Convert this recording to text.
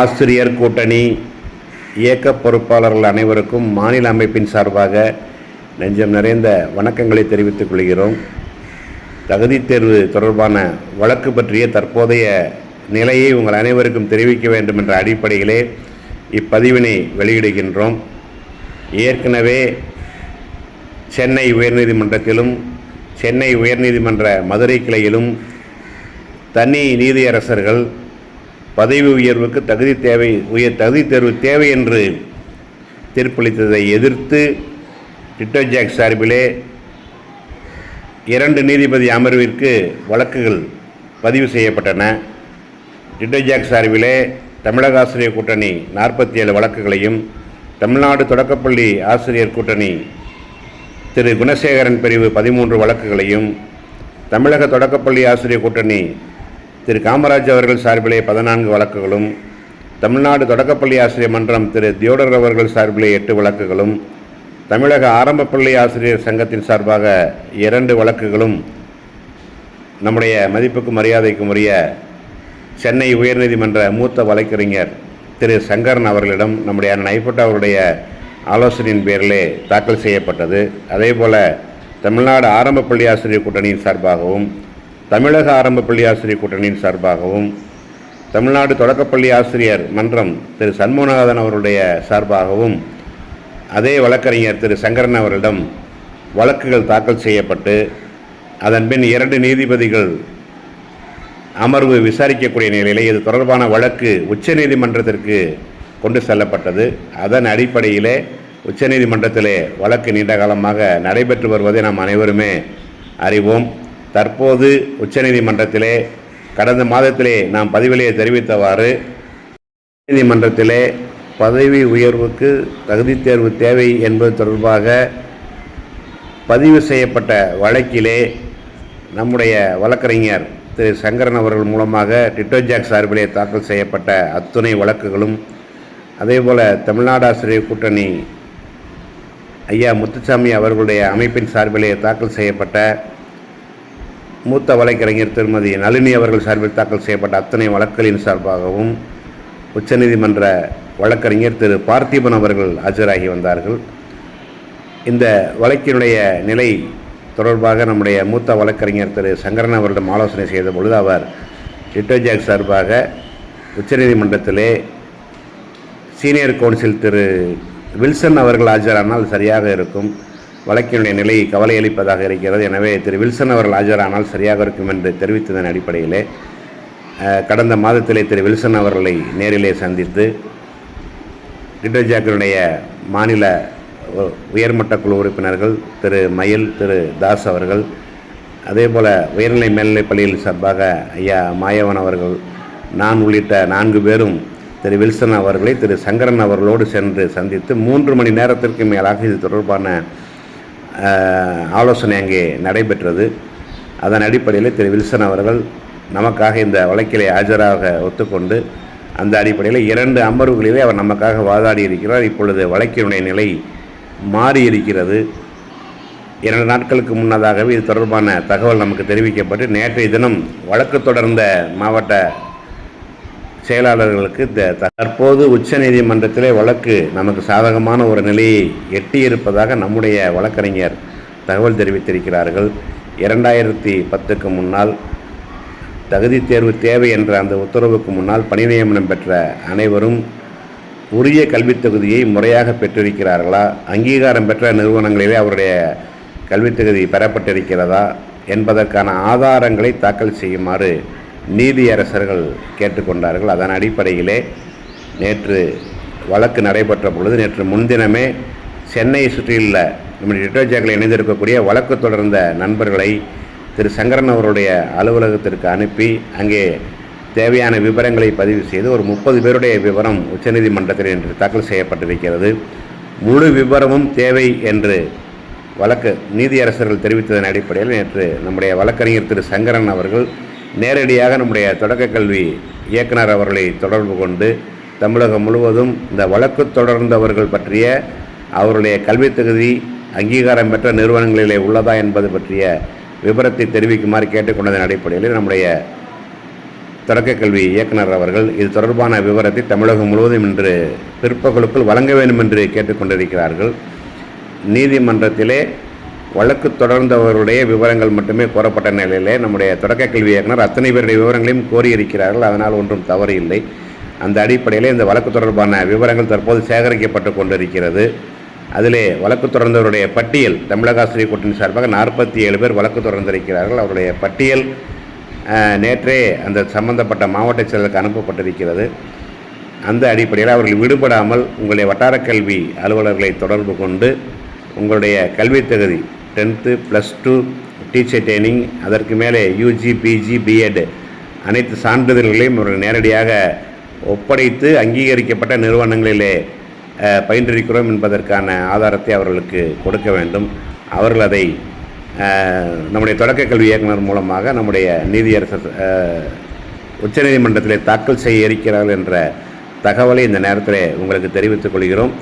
ஆசிரியர் கூட்டணி இயக்க பொறுப்பாளர்கள் அனைவருக்கும் மாநில அமைப்பின் சார்பாக நெஞ்சம் நிறைந்த வணக்கங்களை தெரிவித்துக் கொள்கிறோம். தகுதி தேர்வு தொடர்பான வழக்கு பற்றிய தற்போதைய நிலையை உங்கள் அனைவருக்கும் தெரிவிக்க வேண்டும் என்ற அடிப்படையிலே இப்பதிவினை வெளியிடுகின்றோம். ஏற்கனவே சென்னை உயர்நீதிமன்றத்திலும் சென்னை உயர்நீதிமன்ற மதுரை கிளையிலும் தனி நீதியரசர்கள் பதவி உயர்வுக்கு தகுதி தேவை உயர் தகுதி தேர்வு தேவை என்று தீர்ப்பளித்ததை எதிர்த்து டிட்டோ ஜாக் சார்பிலே இரண்டு நீதிபதி அமர்விற்கு வழக்குகள் பதிவு செய்யப்பட்டன. டிட்டோ ஜாக் சார்பிலே தமிழக ஆசிரியர் கூட்டணி நாற்பத்தி ஏழு வழக்குகளையும் தமிழ்நாடு தொடக்கப்பள்ளி ஆசிரியர் கூட்டணி திரு. குணசேகரன் பிரிவு பதிமூன்று வழக்குகளையும் தமிழக தொடக்கப்பள்ளி ஆசிரியர் கூட்டணி திரு காமராஜ் அவர்கள் சார்பிலே பதினான்கு வழக்குகளும் தமிழ்நாடு தொடக்கப்பள்ளி ஆசிரியர் மன்றம் திரு தியோடர் அவர்கள் சார்பிலே எட்டு வழக்குகளும் தமிழக ஆரம்ப பள்ளி ஆசிரியர் சங்கத்தின் சார்பாக இரண்டு வழக்குகளும் நம்முடைய மதிப்புக்கும் மரியாதைக்கும் உரிய சென்னை உயர்நீதிமன்ற மூத்த வழக்கறிஞர் திரு சங்கரன் அவர்களிடம் நம்முடைய அண்ணன் அவருடைய ஆலோசனையின் பேரிலே தாக்கல் செய்யப்பட்டது. அதேபோல் தமிழ்நாடு ஆரம்ப பள்ளி ஆசிரியர் கூட்டணியின் சார்பாகவும் தமிழக ஆரம்ப பள்ளி ஆசிரியர் கூட்டணியின் சார்பாகவும் தமிழ்நாடு தொடக்கப்பள்ளி ஆசிரியர் மன்றம் திரு சண்முகநாதன் அவருடைய சார்பாகவும் அதே வழக்கறிஞர் திரு சங்கரன் அவரிடம் வழக்குகள் தாக்கல் செய்யப்பட்டு அதன்பின் இரண்டு நீதிபதிகள் அமர்வு விசாரிக்கக்கூடிய நிலையிலே இது தொடர்பான வழக்கு உச்சநீதிமன்றத்திற்கு கொண்டு செல்லப்பட்டது. அதன் அடிப்படையிலே உச்சநீதிமன்றத்திலே வழக்கு நீண்ட காலமாக நடைபெற்று வருவதை நாம் அனைவருமே அறிவோம். தற்போது உச்சநீதிமன்றத்திலே கடந்த மாதத்திலே நாம் பதிவிலே தெரிவித்தவாறு நீதிமன்றத்திலே பதவி உயர்வுக்கு தகுதி தேர்வு தேவை என்பது தொடர்பாக பதிவு செய்யப்பட்ட வழக்கிலே நம்முடைய வழக்கறிஞர் திரு சங்கரன் அவர்கள் மூலமாக டிட்டோ ஜாக் சார்பிலே தாக்கல் செய்யப்பட்ட அத்துணை வழக்குகளும் அதேபோல் தமிழ்நாடு ஆசிரியர் கூட்டணி ஐயா முத்துசாமி அவர்களுடைய அமைப்பின் சார்பிலே தாக்கல் செய்யப்பட்ட மூத்த வழக்கறிஞர் திருமதி நளினி அவர்கள் சார்பில் தாக்கல் செய்யப்பட்ட அத்தனை வழக்குகளின் சார்பாகவும் உச்சநீதிமன்ற வழக்கறிஞர் திரு பார்த்திபன் அவர்கள் ஆஜராகி வந்தார்கள். இந்த வழக்கினுடைய நிலை தொடர்பாக நம்முடைய மூத்த வழக்கறிஞர் திரு சங்கரன் அவரிடம் ஆலோசனை செய்த பொழுது அவர் டிட்டோஜாக் சார்பாக உச்சநீதிமன்றத்திலே சீனியர் கவுன்சில் திரு வில்சன் அவர்கள் ஆஜரானால் சரியாக இருக்கும். வழக்கினுடைய நிலை கவலையளிப்பதாக இருக்கிறது. எனவே திரு வில்சன் அவர்கள் ஆஜரானால் சரியாக இருக்கும் என்று தெரிவித்ததன் அடிப்படையிலே கடந்த மாதத்திலே திரு வில்சன் அவர்களை நேரிலே சந்தித்து டிட்டோஜாக்கினுடைய மாநில உயர்மட்ட குழு உறுப்பினர்கள் திரு மயில் திரு தாஸ் அவர்கள் அதேபோல் உயர்நிலை மேல்நிலைப் பள்ளியில் சார்பாக ஐயா மாயவன் அவர்கள் நான் உள்ளிட்ட நான்கு பேரும் திரு வில்சன் அவர்களை திரு சங்கரன் அவர்களோடு சென்று சந்தித்து மூன்று மணி நேரத்திற்கு மேலாக இது தொடர்பான ஆலோசனை அங்கே நடைபெற்றது. அதன் அடிப்படையில் திரு வில்சன் அவர்கள் நமக்காக இந்த வழக்கிலே ஆஜராக ஒத்துக்கொண்டு அந்த அடிப்படையில் இரண்டு அமர்வுகளிலே அவர் நமக்காக வாதாடி இருக்கிறார் இப்பொழுது வழக்கினுடைய நிலை மாறி இருக்கிறது இரண்டு நாட்களுக்கு முன்னதாகவே இது தொடர்பான தகவல் நமக்கு தெரிவிக்கப்பட்டு நேற்றைய தினம் வழக்கு தொடர்ந்த மாவட்ட செயலாளர்களுக்கு த தற்போது உச்சநீதிமன்றத்திலே வழக்கு நமக்கு சாதகமான ஒரு நிலையை எட்டியிருப்பதாக நம்முடைய வழக்கறிஞர் தகவல் தெரிவித்திருக்கிறார்கள். இரண்டாயிரத்தி பத்துக்கு முன்னால் தகுதி தேர்வு தேவை என்ற அந்த உத்தரவுக்கு முன்னால் பணி நியமனம் பெற்ற அனைவரும் உரிய கல்வித் தகுதியை முறையாக பெற்றிருக்கிறார்களா? அங்கீகாரம் பெற்ற நிறுவனங்களிலே அவருடைய கல்வித் தகுதி பெறப்பட்டிருக்கிறதா? என்பதற்கான ஆதாரங்களை தாக்கல் செய்யுமாறு நீதியரசர்கள் கேட்டுக்கொண்டார்கள். அதன் அடிப்படையிலே நேற்று வழக்கு நடைபெற்ற பொழுது நேற்று முன்தினமே சென்னையை சுற்றியுள்ள நம்முடைய டிட்டோஜாக்கில் இணைந்திருக்கக்கூடிய வழக்கு தொடர்ந்த நண்பர்களை திரு. சங்கரன் அவருடைய அலுவலகத்திற்கு அனுப்பி அங்கே தேவையான விவரங்களை பதிவு செய்து ஒரு முப்பது பேருடைய விவரம் உச்சநீதிமன்றத்தில் இன்று தாக்கல் செய்யப்பட்டிருக்கிறது. முழு விவரமும் தேவை என்று வழக்கு நீதியரசர்கள் தெரிவித்ததன் அடிப்படையில் நேற்று நம்முடைய வழக்கறிஞர் திரு. சங்கரன் அவர்கள் நேரடியாக நம்முடைய தொடக்க கல்வி இயக்குனர் அவர்களை தொடர்பு கொண்டு தமிழகம் முழுவதும் இந்த வழக்கு தொடர்ந்தவர்கள் பற்றிய அவருடைய கல்வி தகுதி அங்கீகாரம் பெற்ற நிறுவனங்களிலே உள்ளதா என்பது பற்றிய விவரத்தை தெரிவிக்குமாறு கேட்டுக்கொண்டதன் அடிப்படையில் நம்முடைய தொடக்கக் கல்வி இயக்குனர் அவர்கள் இது தொடர்பான விவரத்தை தமிழகம் முழுவதும் இன்று பிற்பகலுக்குள் வழங்க வேண்டும் என்று கேட்டுக்கொண்டிருக்கிறார்கள். நீதிமன்றத்திலே வழக்கு தொடர்ந்தவருடைய விவரங்கள் மட்டுமே கோரப்பட்ட நிலையிலே நம்முடைய தொடக்க கல்வி இயக்குனர் அத்தனை பேருடைய விவரங்களையும் கோரியிருக்கிறார்கள். அதனால் ஒன்றும் தவறு இல்லை. அந்த அடிப்படையில் இந்த வழக்கு தொடர்பான விவரங்கள் தற்போது சேகரிக்கப்பட்டு கொண்டிருக்கிறது. அதிலே வழக்கு தொடர்ந்தவருடைய பட்டியல் தமிழக ஆசிரியர் கூட்டணி சார்பாக நாற்பத்தி ஏழு பேர் வழக்கு தொடர்ந்திருக்கிறார்கள். அவருடைய பட்டியல் நேற்றே அந்த சம்பந்தப்பட்ட மாவட்ட செயலருக்கு அனுப்பப்பட்டிருக்கிறது. அந்த அடிப்படையில் அவர்கள் விடுபடாமல் உங்களுடைய வட்டார கல்வி அலுவலர்களை தொடர்பு கொண்டு உங்களுடைய கல்வித் தகுதி tenth plus two teacher training அதற்கு மேலே யூஜி பிஜி பிஎட் அனைத்து சான்றிதழ்களையும் அவர்கள் நேரடியாக ஒப்படைத்து அங்கீகரிக்கப்பட்ட நிறுவனங்களிலே பயின்றிருக்கிறோம் என்பதற்கான ஆதாரத்தை அவர்களுக்கு கொடுக்க வேண்டும். அவர்கள் அதை நம்முடைய தொடக்க கல்வி இயக்குனர் மூலமாக நம்முடைய நீதியரசர் அஹ், உச்சநீதிமன்றத்திலே தாக்கல் செய்ய இருக்கிறார்கள் என்ற தகவலை இந்த நேரத்தில் உங்களுக்கு தெரிவித்துக் கொள்கிறோம்.